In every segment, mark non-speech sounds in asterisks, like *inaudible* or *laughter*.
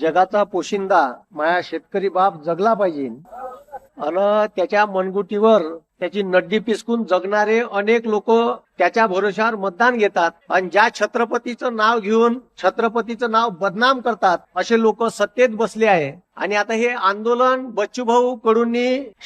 जगाचा पोशिंदा माया शेतकरी बाप जगला पाहिजे. अन त्याच्या मनगुटीवर त्याची नड्डी पिसकून जगणारे अनेक लोक त्याच्या भरोशावर मतदान घेतात आणि ज्या छत्रपतीचं नाव घेऊन छत्रपतीचं नाव बदनाम करतात असे लोक सत्तेत बसले आहे. आणि आता हे आंदोलन बच्चूभाऊ कडून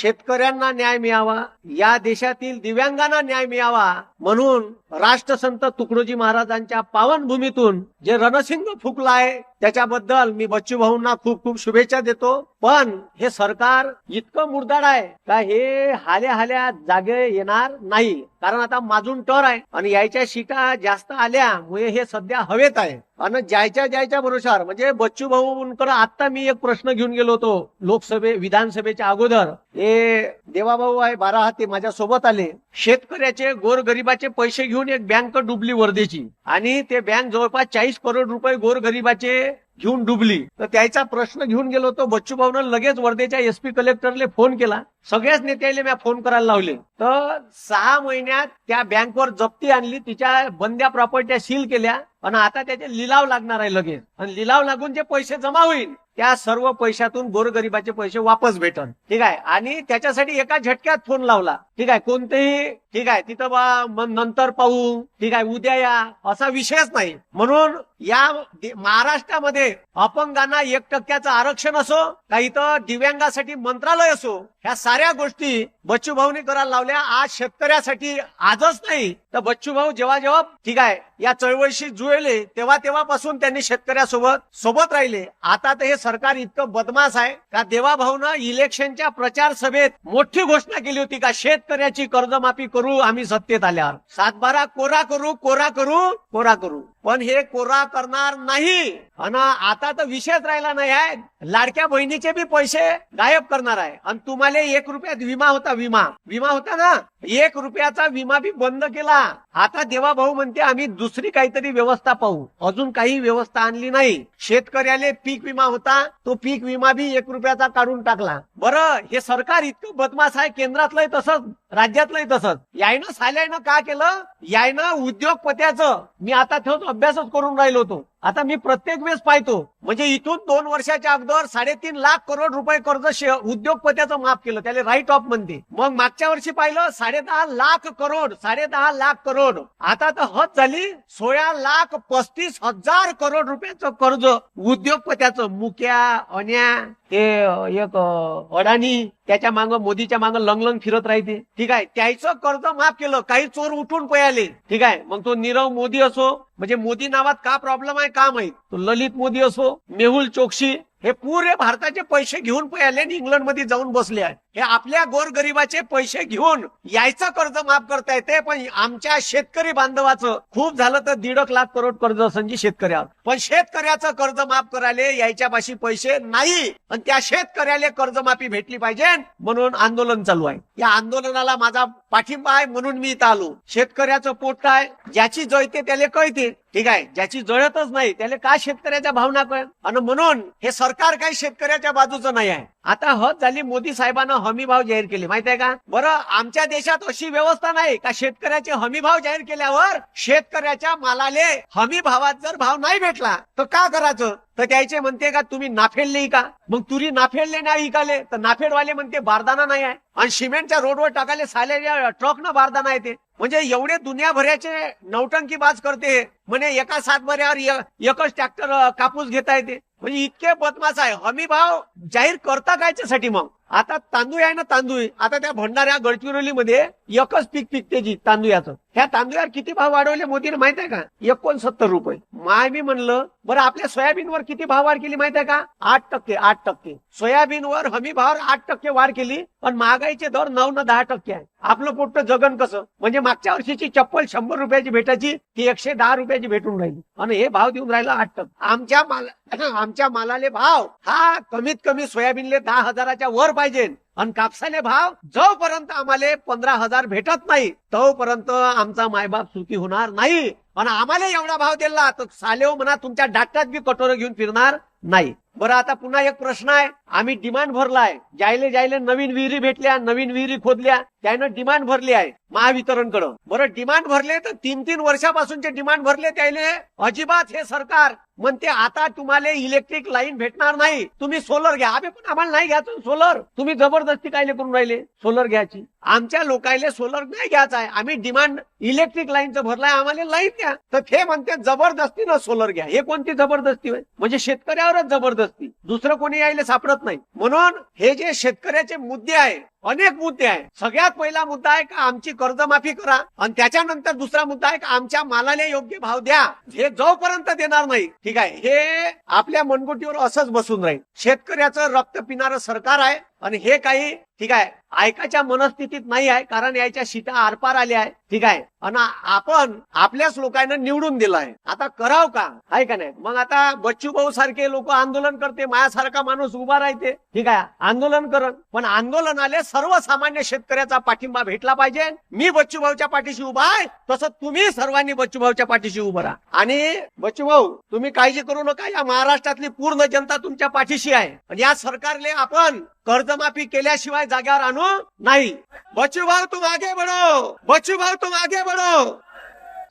शेतकऱ्यांना न्याय मिळावा या देशातील दिव्यांगांना न्याय मिळावा म्हणून राष्ट्रसंत तुकडोजी महाराजांच्या पावनभूमीतून जे रणसिंग फुकला आहे त्याच्याबद्दल मी बच्चूभाऊंना खूप खूप शुभेच्छा देतो. पण हे सरकार इतकं मुरदाड आहे का हे हाल्या हाल्या जागे येणार नाही. कारण आता माजून टर आहे आणि यायच्या सीटा जास्त आल्यामुळे हे सध्या हवेत आहे. आणि जायच्या जायच्या भरोशावर म्हणजे बच्चू भाऊंकडे आता मी एक प्रश्न घेऊन गेलो होतो लोकसभे विधानसभेच्या अगोदर. हे देवाभाऊ आहे बारा हाती माझ्या सोबत आले. शेतकऱ्याचे गोरगरिबाचे पैसे घेऊन एक बँक डुबली वर्धेची. आणि ते बँक जवळपास चाळीस करोड रुपये गोरगरिबाचे घेऊन डुबली. तर त्याचा प्रश्न घेऊन गेलो होतो. बच्चू भाऊन लगेच वर्धेच्या एसपी कलेक्टरले फोन केला. सगळ्याच नेत्याले मी फोन करायला लावले. तर सहा महिन्यात त्या बँकवर जप्ती आणली. तिच्या बंद्या प्रॉपर्ट्या सील केल्या. आणि आता त्याचे लिलाव लागणार आहे लगेच. आणि लिलाव लागून जे पैसे जमा होईल त्या सर्व पैशातून गोरगरिबाचे पैसे वापस भेटन. ठीक आहे? आणि त्याच्यासाठी एका झटक्यात फोन लावला. ठीक आहे? कोणतेही ठीक आहे? तिथं बा मग नंतर पाहू. ठीक आहे? उद्या या. असा विषयच नाही. म्हणून या महाराष्ट्रामध्ये अपंगांना एक टक्क्याचं आरक्षण असो का इथं दिव्यांगासाठी मंत्रालय असो ह्या साऱ्या गोष्टी बच्चू भाऊनी करायला लावल्या. आज शेतकऱ्यासाठी आजच नाही तर बच्चू भाऊ जेव्हा जेव्हा ठीक आहे या चळवळीशी जुळले तेव्हा तेव्हापासून त्यांनी शेतकऱ्यासोबत सोबत राहिले. आता तर हे सरकार इतकं बदमाश आहे का देवा भाऊनं इलेक्शनच्या प्रचार सभेत मोठी घोषणा केली होती का शेतकऱ्याची कर्जमाफी करू आम्ही सत्तेत आल्यावर. सातबारा कोरा करू कोरा करू कोरा करू. पण हे कोरा करणार नाही. आणि आता तर विषयच राहिला नाही आहे. लाडक्या बहिणीचे बी पैसे गायब करणार आहे. आणि तुम्हाला एक रुपयात विमा होता विमा. विमा होता ना? एक रुपयाचा विमा बी बंद केला. आता देवा भाऊ म्हणते आम्ही दुसरी काहीतरी व्यवस्था पाहू. अजून काही व्यवस्था आणली नाही. शेतकऱ्याले पीक विमा होता तो पीक विमा बी एक रुपयाचा काढून टाकला. बरं हे सरकार इतकं बदमाश आहे केंद्रातलंही तसंच राज्यातलंही तसंच. यायनं साल्यानं का केलं? यायनं उद्योगपत्याचं. मी आता तोच अभ्यासच करून राहिलो होतो आता मी प्रत्येक वेळेस पाहतो म्हणजे इथून दोन वर्षाच्या अगोदर साडेतीन लाख करोड रुपये कर्ज उद्योगपत्याचं माफ केलं त्याला राईट ऑफ म्हणते. मग मागच्या वर्षी पाहिलं साडे दहा लाख करोड साडे दहा लाख करोड. आता तर हद झाली सोळा लाख पस्तीस हजार करोड रुपयाचं कर्ज उद्योगपत्याचं मुक्या अन्या ते एक अडाणी त्याच्या माग मोदीच्या माग लंगलंग फिरत राहते. ठीक आहे त्याचं कर्ज माफ केलं काही चोर उठून पयाले ठीक आहे मग तो नीरव मोदी असो म्हणजे मोदी नावात का प्रॉब्लेम आहे? का माहीत? तो ललित मोदी असो मेहुल चोक्सी हे पुरे भारताचे पैसे घेऊन पयाले आणि इंग्लंडमध्ये जाऊन बसले आहे हे आपल्या गोरगरिबाचे पैसे घेऊन यायचं कर्ज माफ करता येते पण आमच्या शेतकरी बांधवाचं खूप झालं तर दीड लाख करोड कर्ज संजी शेतकऱ्यावर. पण शेतकऱ्याचं कर्ज माफ करायला यायच्या पाशी पैसे नाही आणि त्या शेतकऱ्याला कर्जमाफी भेटली पाहिजे म्हणून आंदोलन चालू आहे. या आंदोलनाला माझा पाठिंबा आहे म्हणून मी इथं आलो. शेतकऱ्याचं पोट काय ज्याची जळते त्याला कळते ठीक आहे ज्याची जळतच नाही त्याला का शेतकऱ्याच्या भावना कळ आणि म्हणून हे सरकार काही शेतकऱ्याच्या बाजूचं नाही आहे. आता हद झाली मोदी साहेबांना हमी भाव जाहीर केले माहीत आहे का? बरं आमच्या देशात अशी व्यवस्था नाही का शेतकऱ्याचे हमी भाव जाहीर केल्यावर शेतकऱ्याच्या मालाले हमी भावात जर भाव नाही भेटला तर का करायचं? तर त्याचे म्हणते का तुम्ही नाफेडले का? मग तुरी नाफेडले नाही इकाले तर नाफेडवाले म्हणते बारदाना नाही आहे. आणि सिमेंटच्या रोडवर टाकाले सालेल्या ट्रक न बारदाना येते म्हणजे एवढे दुनियाभराचे नौटंकी बाज करते म्हणे एका सातभऱ्यावर एकच ट्रॅक्टर कापूस घेता येते. म्हणजे इतके बदमाश आहे. हमी भाव जाहीर करता कायच्यासाठी मग? आता तांदूळ आहे ना तांदूळ. आता त्या भंडाऱ्या गडचिरोलीमध्ये एकच पीक पिकते जी तांदूळाचं. ह्या तांदूळावर किती भाव वाढवले मोदीने माहीत आहे का? एकोणसत्तर रुपये. माय मी म्हणलं बरं आपल्या सोयाबीनवर किती भाव वाढ केली माहीत आहे का? आठ टक्के आठ टक्के. सोयाबीनवर हमी भावावर आठ टक्के वाढ केली पण महागाईचे दर नऊ न दहा टक्के आहे. आपलं पोट जगन कसं? म्हणजे मागच्या वर्षीची चप्पल शंभर रुपयाची भेटायची ती एकशे दहा रुपयाची भेटून राहिली. आणि हे भाव देऊन राहिला आठ टक्के. आमच्या माल *clears throat* आमच्या मालाले भाव हा कमीत कमी सोयाबीनले दहा हजाराच्या वर पाहिजे. आणि कापसाले भाव जोपर्यंत आम्हाला पंधरा हजार भेटत नाही तोपर्यंत आमचा मायबाप सुखी होणार नाही. आणि आम्हाला एवढा भाव दिला तर सालेव हो म्हणा तुमच्या डाक्टरात बी कटोरं घेऊन फिरणार नाही. बरं आता पुन्हा एक प्रश्न आहे. आम्ही डिमांड भरलाय. जायले जायले नवीन विहिरी भेटल्या नवीन विहिरी खोदल्या त्यानं डिमांड भरली आहे महावितरणकडं. बरं डिमांड भरले तर तीन तीन वर्षापासूनचे डिमांड भरले त्याले अजिबात हे सरकार म्हणते आता तुम्हाला इलेक्ट्रिक लाईन भेटणार नाही. तुम्ही सोलर घ्या. आम्ही पण आम्हाला नाही घ्यायचं सोलर तुम्ही जबरदस्ती कायले करून राहिले सोलर घ्यायची? आमच्या लोकायले सोलर नाही घ्यायचं आहे. आम्ही डिमांड इलेक्ट्रिक लाईनचं भरलाय आम्हाला लाईन द्या. तर ते म्हणते जबरदस्तीनं सोलर घ्या. हे कोणती जबरदस्ती म्हणजे शेतकऱ्यावरच जबरदस्ती. दुसरं कोणी यायला सापडत नाही. म्हणून हे जे शेतकऱ्याचे मुद्दे आहे अनेक मुद्दे आहे सगळ्यात पहिला मुद्दा आहे का आमची कर्जमाफी करा आणि त्याच्यानंतर दुसरा मुद्दा आहे का आमच्या मालाला योग्य भाव द्या. हे जोपर्यंत देणार नाही ठीक आहे हे आपल्या मनगुटीवर असंच बसून राहील. शेतकऱ्याचं रक्त पिणारं सरकार आहे आणि हे काही ठीक आहे ऐकायच्या मनस्थितीत नाही आहे कारण याच्या शिता आरपार आल्या आहे ठीक आहे. आणि आपण आपल्याच लोकांना निवडून दिलं आहे. आता कराव का? आहे का नाही? मग आता बच्चू भाऊ सारखे लोक आंदोलन करते माझ्यासारखा माणूस उभा राहते ठीक आहे. आंदोलन करण पण आंदोलनाले सर्वसामान्य शेतकऱ्याचा पाठिंबा भेटला पाहिजे. मी बच्चू भाऊच्या पाठीशी उभा आहे तसं तुम्ही सर्वांनी बच्चू भाऊच्या पाठीशी उभं राहा. आणि बच्चू भाऊ तुम्ही काळजी करू नका या महाराष्ट्रातली पूर्ण जनता तुमच्या पाठीशी आहे. आणि या सरकारले आपण कर्जमाफी केल्याशिवाय जाग्यावर आणू नाही. बचू भाऊ तू मागे बडो बचू भाऊ तू मागे बडो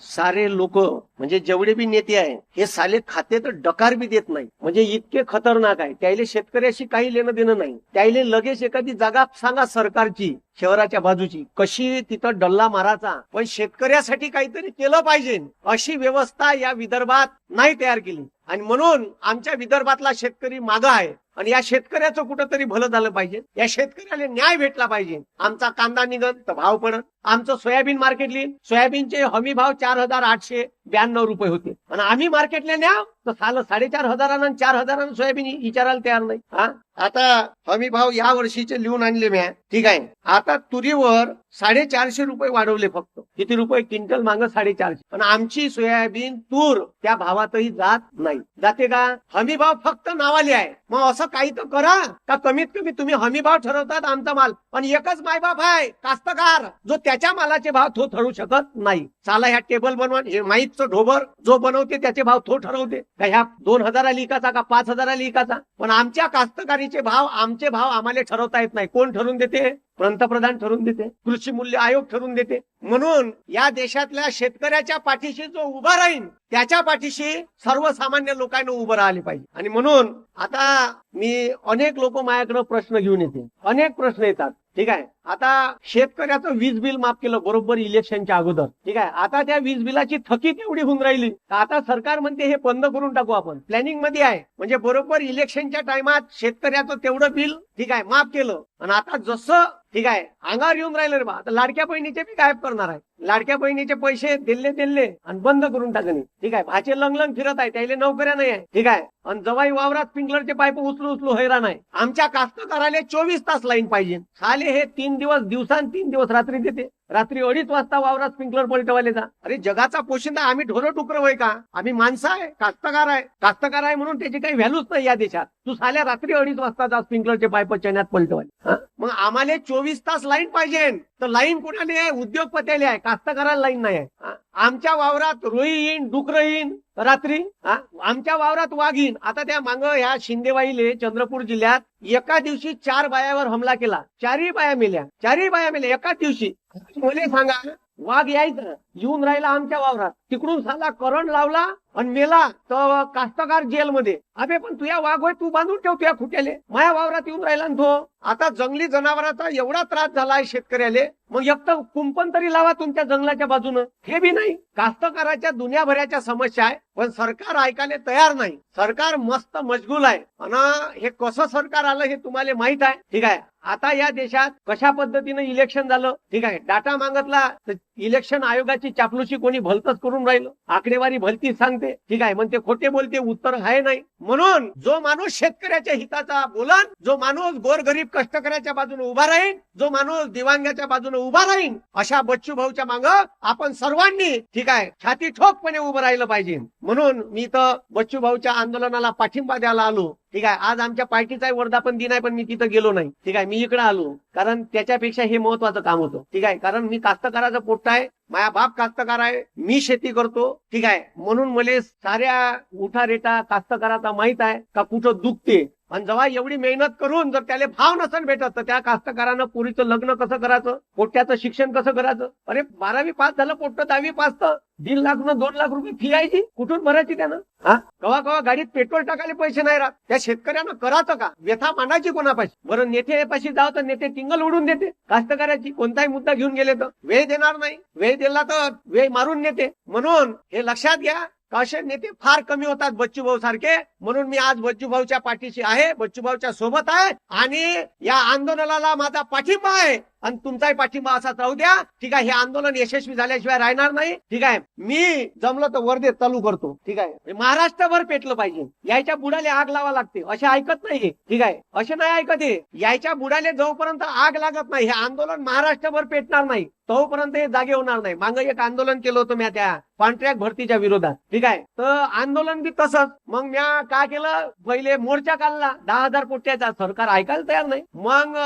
सारे लोक म्हणजे जेवढे बी नेते आहे हे साले खाते तर डकार बी देत नाही. म्हणजे इतके खतरनाक आहे. त्याले शेतकऱ्याशी काही लेणं देणं नाही. त्याले लगेच एखादी जागा सांगा सरकारची शहराच्या बाजूची. कशी तिथं डल्ला मारायचा. पण शेतकऱ्यासाठी काहीतरी केलं पाहिजे. अशी व्यवस्था या विदर्भात नाही तयार केली. आणि म्हणून आमच्या विदर्भातला शेतकरी माग आहे. आणि या शेतकऱ्याचं कुठंतरी भलं झालं पाहिजे. या शेतकऱ्याला न्याय भेटला पाहिजे. आमचा कांदा निघत तर भाव पडत आमचं सोयाबीन मार्केट लिहिन सोयाबीनचे हमी भाव चार हजार आठशे. ब्याण्णव रुपये होते. आणि आम्ही मार्केटला न्या तर साल साडेचार हजारानं आणि चार हजारानं सोयाबीन विचारायला तयार नाही. हा? आता हमी भाव या वर्षीचे लिहून आणले म्या. ठीक आहे. आता तुरीवर साडेचारशे रुपये वाढवले फक्त. किती रुपये? क्विंटल माग साडेचारशे. पण आमची सोयाबीन तूर त्या भावातही जात नाही. जाते का? हमी भाव फक्त नावाले आहे. मग असं काही तर करा का कमीत कमी तुम्ही हमी भाव ठरवतात आमचा माल. पण एकच मायबाप आहे कास्तकार जो त्याच्या मालाचे भाव तो ठरू शकत नाही. चाला ह्या टेबल बनवा हे माहीतचं ढोबर जो बनवते त्याचे भाव तो ठरवते. का ह्या दोन हजारा लिकाचा का पाच हजारा लिकाचा पण आमच्या कास्तकारीचे भाव आमचे भाव आम्हाला ठरवता येत नाही. कोण ठरवून देते? पंतप्रधान ठरवून देते. कृषी मूल्य आयोग ठरवून देते. म्हणून या देशातल्या शेतकऱ्याच्या पाठीशी जो उभा राहील त्याच्या पाठीशी सर्वसामान्य लोकांना उभं राहिले पाहिजे. आणि म्हणून आता मी अनेक लोक माझ्याकडे प्रश्न घेऊन येते. अनेक प्रश्न येतात. ठीक आहे? आता शेतकऱ्याचं वीज बिल माफ केलं बरोबर इलेक्शनच्या अगोदर. ठीक आहे? आता त्या वीज बिलाची थकीत एवढी होऊन राहिली. तर आता सरकार म्हणते हे बंद करून टाकू आपण. प्लॅनिंगमध्ये आहे. म्हणजे बरोबर इलेक्शनच्या टायमात शेतकऱ्याचं तेवढं बिल ठीक आहे माफ केलं. आणि आता जसं ठीक आहे अंगावर येऊन राहिले रे बा. आता लाडक्या बहिणीचे बी गायब करणार आहे लाडक्या बहिणीचे पैसे दिले दिले आणि बंद करून टाकणे. ठीक आहे? भाचे लंगलंग फिरत आहे. त्याला नोकऱ्या नाही आहे ठीक आहे? आणि जवाई वावरात स्प्रिंकलरचे पाईप उचलू उचलू हैराण आहे. आमच्या कास्तकाराले चोवीस तास लाईन पाहिजे. साले हे तीन दिवस दिवसान तीन दिवस रात्री देते. रात्री अडीच वाजता वावरात स्प्रिंकलर पलटवाले जा. अरे जगाचा पोशिंदा आम्ही ढोरं टुकर होय का? आम्ही माणसं आहे कास्तकार आहे. कास्तकार आहे म्हणून त्याची काही व्हॅल्यूच नाही या देशात. तू साल्या रात्री अडीच वाजता जा स्प्रिंकलरचे पाईप चण्यात पलटवाले मग आम्हाला चोवीस तास लाईन पाहिजे. तर लाईन कोणाला आहे? उद्योगपत्याला आहे. कास्तकाराला लाईन नाही आहे. आमच्या वावरात रोई येईन डुकर येईन. रात्री? आमच्या वावरात वाघ येईन. आता त्या मांग ह्या शिंदेवाईले चंद्रपूर जिल्ह्यात एका दिवशी चार बायावर हमला केला. चारही बाया मेल्या. चारही बाया मेल्या. एकाच दिवशी. मला सांगा वाघ यायचं येऊन राहिला आमच्या वावरात. तिकडून साला करंट लावला आणि मेला तर कास्तकार जेलमध्ये. अबे पण तुया वाघ होय तू बांधून ठेव तुया खुट्याले. माया वावरात येऊन राहिला ना तो. आता जंगली जनावराचा एवढा त्रास झाला आहे शेतकऱ्याले मग एक तर कुंपण तरी लावा तुमच्या जंगलाच्या बाजूनं. हे बी नाही. कास्तकाराच्या दुनियाभराच्या समस्या आहे पण सरकार ऐकायला तयार नाही. सरकार मस्त मजगूल आहे. आणि हे कसं सरकार आलं हे तुम्हाला माहीत आहे. ठीक आहे. आता या देशात कशा पद्धतीनं इलेक्शन झालं? ठीक आहे. डाटा मागतला तर इलेक्शन आयोगाची चापलूशी कोणी भलतच करून राहिलं. आकडेवारी भलतीच सांगते. ठीक आहे. म्हणते खोटे बोलते उत्तर आहे नाही. म्हणून जो माणूस शेतकऱ्याच्या हिताचा बोलन जो माणूस गोरगरीब कष्टकऱ्याच्या बाजूने उभा राहीन जो माणूस दिवांग्याच्या बाजूने उभा राहीन अशा बच्चू भाऊच्या माग आपण सर्वांनी ठीक आहे छाती ठोकपणे उभं राहिलं पाहिजे. म्हणून मी तर बच्चू भाऊच्या आंदोलनाला पाठिंबा द्यायला आलो. ठीक आहे आज आमच्या पार्टीचाही वर्धापन दिन आहे पण मी तिथं गेलो नाही. ठीक आहे मी इकडे आलो. कारण त्याच्यापेक्षा हे महत्वाचं काम होतं. ठीक आहे कारण मी कास्तकाराचा पोट आहे माया बाप कास्तकार आहे मी शेती करतो. ठीक आहे. म्हणून मला साऱ्या उठा रेटा कास्तकाराचा माहीत आहे का कुठं दुखते. आणि जेव्हा एवढी मेहनत करून जर त्याला भाव नसेल भेटत तर त्या कास्तकारानं पुरीचं लग्न कसं करायचं? पोट्याचं शिक्षण कसं करायचं? अरे बारावी पास झालं पोट्ट दहावी पास तर. दीड लाख न दोन लाख रुपये फी आहे ती. कुठून भरायची त्यानं? हा? कवा कवा गाडीत पेट्रोल टाकायला पैसे नाही राहत. त्या शेतकऱ्यानं करायचं का? व्यथा मांडायची कोणापाशी? बरं नेते पाशी जाव तर नेते टिंगल उडून देते. कास्तकाराची कोणताही मुद्दा घेऊन गेले तर? वेळ देणार नाही. वेळ दिला तर वेळ मारून नेते. म्हणून हे लक्षात घ्या का असे नेते फार कमी होतात बच्चू भाऊ सारखे. म्हणून मी आज बच्चूभाऊच्या पाठीशी आहे. बच्चूभाऊच्या सोबत आहे. आणि या आंदोलनाला माझा पाठिंबा आहे. आणि तुमचाही पाठिंबा असाच राहू द्या. ठीक आहे हे आंदोलन यशस्वी झाल्याशिवाय राहणार नाही. ठीक आहे मी जमलं तर वर्धे चालू करतो ठीक आहे महाराष्ट्रभर पेटलं पाहिजे. यायच्या बुडाले आग लावा लागते. असे ऐकत नाही ठीक आहे असे नाही ऐकत हे. यायच्या बुडाले जोपर्यंत आग लागत नाही हे आंदोलन महाराष्ट्रभर पेटणार नाही. तोपर्यंत हे जागे होणार नाही. माग एक आंदोलन केलं होतं मी त्या कॉन्ट्रॅक्ट भरतीच्या विरोधात. ठीक आहे तर आंदोलन बी तसंच. मग म्या काय केलं? पहिले मोर्चा काढला. दहा हजार कोट्याचा. सरकार ऐकायला तयार नाही. मग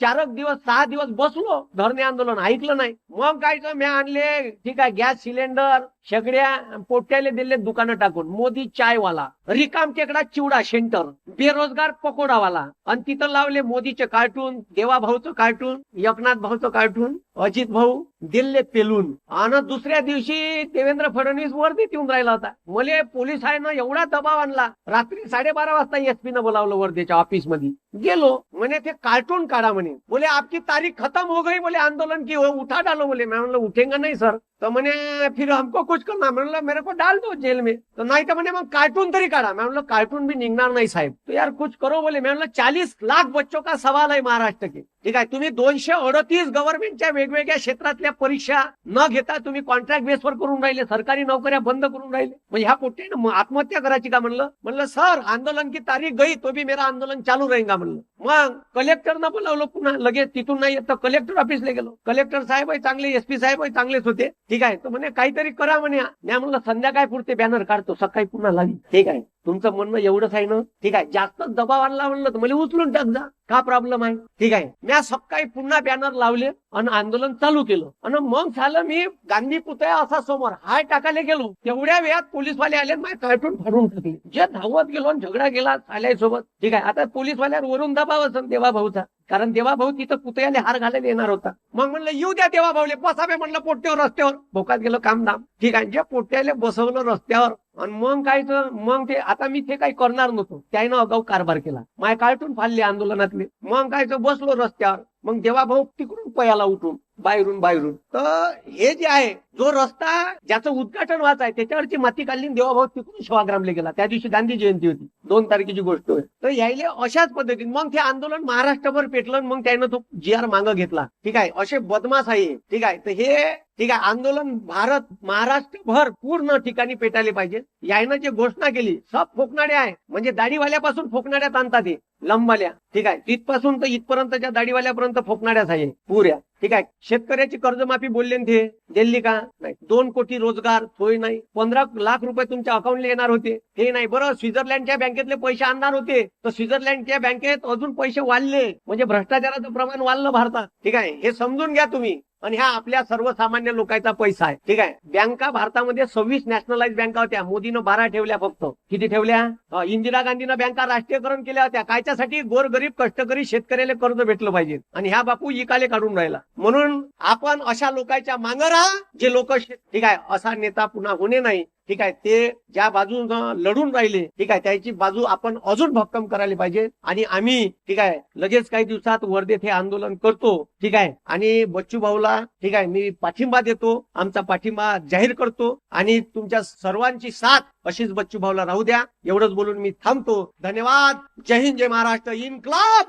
चारक चार दिवस सहा दिवस बसलो धरणे आंदोलन ऐकलं नाही. मग काय मी आणले ठीक आहे गॅस सिलेंडर शेगड्या पोट्याले दिले दुकानं टाकून. मोदी चायवाला रिकाम टेकडा चिवडा सेंटर बेरोजगार पकोडावाला. आणि तिथं लावले मोदीचे कार्टून देवा भाऊचं कार्टून एकनाथ भाऊचं कार्टून अजित भाऊ दिल्ले पेलून. आणि दुसऱ्या दिवशी देवेंद्र फडणवीस वरती येऊन राहिला होता. मले पोलिसांना एवढा दबाव आणला. रात्री साडेबारा वाजता एसपी न बोलावलं वर्धेच्या ऑफिसमध्ये गेलो म्हणे ते कार्टून काढा म्हणे. बोले आपकी तारीख खत्म हो गई बोले आंदोलन की हो उठा डालो बोले. मैं म्हणलं उठेंगे नहीं सर तर म्हणे फिर हमको कुछ करना मैं म्हणलं मेरे को डाल दो जेल में। तर नाही तर म्हणे मग कार्टून तरी काढा। मैं म्हणलं कार्टून भी निघणार नाही साहेब. तो यार कुछ करो बोले. मैं म्हणलं चालीस लाख बच्चों का सवाल आहे महाराष्ट्र के. ठीक आहे तुम्ही दोनशे अडतीस गव्हर्नमेंटच्या वेगवेगळ्या क्षेत्रातल्या परीक्षा न घेता तुम्ही कॉन्ट्रॅक्ट बेसवर करून राहिले सरकारी नोकऱ्या बंद करून राहिले. मग ह्या पोट्यानं आत्महत्या करायची का म्हणलं? म्हणलं सर आंदोलन की तारीख गई तो भी मेरा आंदोलन चालू राहील म्हणलं मग कलेक्टरनं बोलावलं पुन्हा लगेच तिथून नाही येत. तर कलेक्टर ऑफिसला गेलो. कलेक्टर साहेब चांगले एसपी साहेब चांगलेच होते. ठीक आहे. तर म्हणे काहीतरी करा म्हणे. मी म्हणलं संध्याकाळ पुरते बॅनर काढतो. सकाळी पुन्हा लागेल ठीक आहे. तुमचं म्हणणं एवढंच आहे ना? ठीक आहे. जास्त दबाव आणला म्हणलं तर मला उचलून टाक जा. का प्रॉब्लेम आहे? ठीक आहे. मी सकाळी पुन्हा बॅनर लावले आणि आंदोलन चालू केलं. आणि मग झालं मी गांधी पुतळ्या असा समोर हाय टाकायला गेलो. तेवढ्या वेळात पोलीसवाले आले माझ्या माझे कार्टून फाडून टाकले. जे धावत गेलो आणि झगडा गेला सोबत ठीक आहे. आता पोलीसवाल्यावर वरून दबाव असेल देवा भाऊचा कारण देवा भाऊ तिथं पुतळ्याले हार घालायला येणार होता. मग म्हणलं येऊ द्या देवा भाऊले बसावे म्हणलं पोट्यावर रस्त्यावर. भोकात गेलं काम दाम ठीक आहे जे पोट्याले बसवलं रस्त्यावर आणि मग काय तर मग ते आता मी ते काही करणार नव्हतो. त्यानं अगाऊ कारभार केला. माय कार्टून फाडले आंदोलनातले. मग काय तर बसलो रस्त्यावर. मग देवा भाऊ तिकडून पयाला उठून. बाहेरून बाहेरून. तर हे जे आहे जो रस्ता ज्याचं उद्घाटन व्हायचं आहे त्याच्यावरची माती काढली देवाभाऊ तिकडून सेवाग्रामला गेला. त्या दिवशी गांधी जयंती होती. दोन तारखेची गोष्ट आहे तर यायले अशाच पद्धतीने मग ते आंदोलन महाराष्ट्रभर पेटलं मग त्यानं तो जी आर मागं घेतला. ठीक आहे? असे बदमाश आहे ठीक आहे? तर हे ठीक आहे आंदोलन भारत महाराष्ट्रभर पूर्ण ठिकाणी पेटायले पाहिजे. यायनं जे घोषणा केली सब फोकणाडे आहे. म्हणजे दाढीवाल्यापासून फोकणाड्यात आणतात हे लंबाल्या ठीक आहे? तिथपासून तर इथपर्यंतच्या दाढीवाल्यापर्यंत फोकणाड्याच आहे पुऱ्या. ठीक आहे. शेतकऱ्याची कर्जमाफी बोलले ते. दिल्ली का? नाही. दोन कोटी रोजगार सोय नाही. पंधरा लाख रुपये तुमच्या अकाउंटला येणार होते. हे नाही. बरं स्वित्झर्लंडच्या बँकेतले पैसे आणणार होते. तर स्वित्झर्लंडच्या बँकेत अजून पैसे वाढले. म्हणजे भ्रष्टाचाराचं प्रमाण वाढलं भारतात. ठीक आहे. हे समजून घ्या तुम्ही. आणि ह्या आपल्या सर्वसामान्य लोकांचा पैसा आहे. ठीक आहे? बँका भारतामध्ये सव्वीस नॅशनलाइज बँका होत्या. मोदीनं बारा ठेवल्या फक्त. किती ठेवल्या? इंदिरा गांधीनं बँका राष्ट्रीयकरण केल्या होत्या. कायच्यासाठी गोरगरीब कष्टकरी शेतकऱ्याला कर्ज भेटलं पाहिजे. आणि ह्या बापू इकाले काढून राहिला. म्हणून आपण अशा लोकांच्या मांग राहा जे लोक ठीक आहे? असा नेता पुन्हा होणे नाही. ठीक आहे ते ज्या बाजून लढून राहिले ठीक आहे त्याची बाजू आपण अजून भक्कम करायला पाहिजे. आणि आम्ही ठीक आहे लगेच काही दिवसात वर्धेत हे आंदोलन करतो ठीक आहे. आणि बच्चू भाऊला ठीक आहे मी पाठिंबा देतो आमचा पाठिंबा जाहीर करतो. आणि तुमच्या सर्वांची साथ अशीच बच्चू भाऊला राहू द्या. एवढंच बोलून मी थांबतो. धन्यवाद. जय हिंद जय महाराष्ट्र. इन्क्लाब!